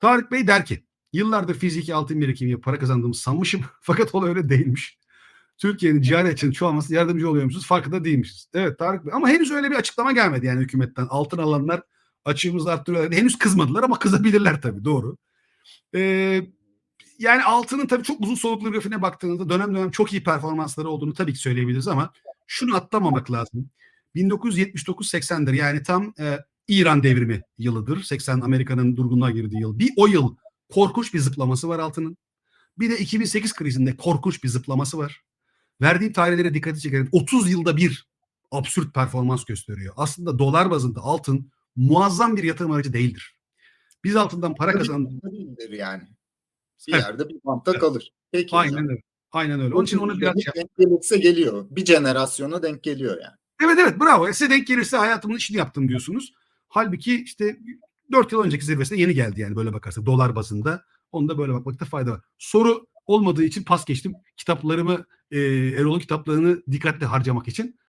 Tarık Bey der ki yıllardır fiziki altın birikimi yapıp para kazandığımı sanmışım fakat olay öyle değilmiş. Türkiye'nin cari açığının çoğalması yardımcı oluyormuşuz farkında değilmişiz. Evet Tarık Bey ama henüz öyle bir açıklama gelmedi yani hükümetten. Altın alanlar açığımızı arttırıyorlar. Henüz kızmadılar ama kızabilirler tabii doğru. Ee, yani altının tabii çok uzun soluklu grafiğine baktığınızda dönem dönem çok iyi performansları olduğunu tabii ki söyleyebiliriz ama şunu atlamamak lazım. 1979-80'dir yani tam e, İran devrimi yılıdır. 80 Amerika'nın durgunluğa girdiği yıl. Bir o yıl korkunç bir zıplaması var altının. Bir de 2008 krizinde korkunç bir zıplaması var. Verdiğim tarihlere dikkati çekelim. 30 yılda bir absürt performans gösteriyor. Aslında dolar bazında altın muazzam bir yatırım aracı değildir. Biz altından para kazandık. değildir yani. Bir Evet. yerde bir bantta kalır. Peki. Aynen öyle. Aynen öyle. Onun için onu biraz şey- denk gelirse geliyor. Bir jenerasyona denk geliyor yani. Evet evet bravo. Size denk gelirse hayatımın işini yaptım diyorsunuz. Halbuki işte 4 yıl önceki zirvesine yeni geldi yani böyle bakarsak dolar bazında. Onu da böyle bakmakta fayda var. Soru olmadığı için pas geçtim. Kitaplarımı e, Erol'un kitaplarını dikkatli harcamak için